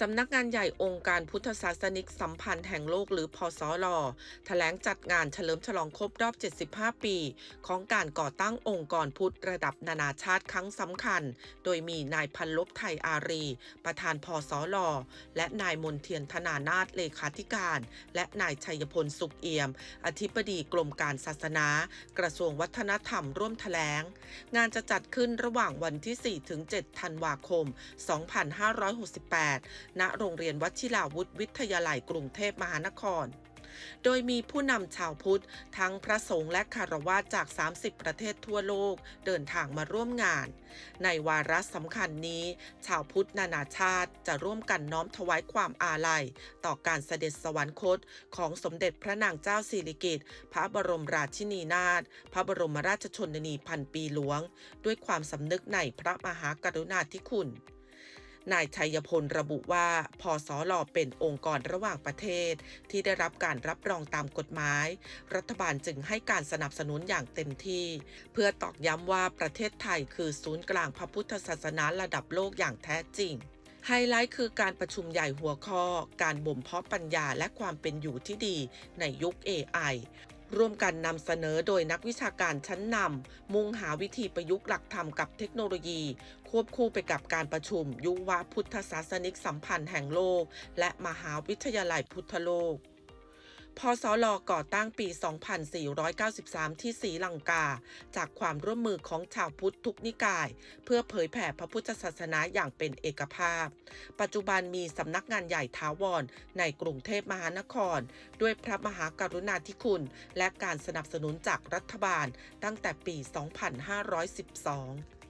สำนักงานใหญ่องค์การพุทธศาสนิกสัมพันธ์แห่งโลกหรือพศลแถลงจัดงานเฉลิมฉลองครบรอบ 75 ปี ของการก่อตั้งองค์กรพุทธระดับนานาชาติครั้งสำคัญ โดยมีนายพันลบไทยอารี ประธานพศลและนายมนเทียนธนานาถเลขาธิการ และนายชัยพลสุขเอี่ยม อธิบดีกรมการศาสนา กระทรวงวัฒนธรรมร่วมแถลง งานจะจัดขึ้นระหว่างวันที่ 4 ถึง 7 ธันวาคม 2568ณโรงเรียนวชิราวุธวิทยาลัยกรุงเทพมหานคร โดยมีผู้นำชาวพุทธ ทั้งพระสงฆ์และคารวะจาก 30 ประเทศทั่วโลกเดินทางมาร่วมงาน ในวาระสำคัญนี้ ชาวพุทธนานาชาติจะร่วมกันน้อมถวายความอาลัย ต่อการเสด็จสวรรคต ของสมเด็จพระนางเจ้าสิริกิติ์พระบรมราชินีนาถพระบรมราชชนนีพันปีหลวง ด้วยความสำนึกในพระมหากรุณาธิคุณ นายชัยพลระบุว่าพสลเป็นองค์กรระหว่างประเทศ ที่ได้รับการรับรองตามกฎหมาย รัฐบาลจึงให้การสนับสนุนอย่างเต็มที่ เพื่อตอกย้ำว่าประเทศไทยคือศูนย์กลางพระพุทธศาสนาระดับโลกอย่างแท้จริงไฮไลท์คือการประชุมใหญ่หัวข้อ การบ่มเพาะปัญญาและความเป็นอยู่ที่ดีในยุค AI ร่วมกันนำเสนอโดยนักวิชาการชั้นนำมุ่งหาวิธีประยุกต์หลักธรรมกับเทคโนโลยี ควบคู่ไปกับการประชุม ยุวพุทธศาสนิกสัมพันธ์แห่งโลก และมหาวิทยาลัยพุทธโลก พศลก่อตั้งปี 2493 ที่ศรีลังกา จากความร่วมมือของชาวพุทธทุกนิกาย เพื่อเผยแผ่พระพุทธศาสนาอย่างเป็นเอกภาพ ปัจจุบันมีสำนักงานใหญ่ท้าวรในกรุงเทพมหานคร ด้วยพระมหากรุณาธิคุณ และการสนับสนุนจากรัฐบาลตั้งแต่ปี 2512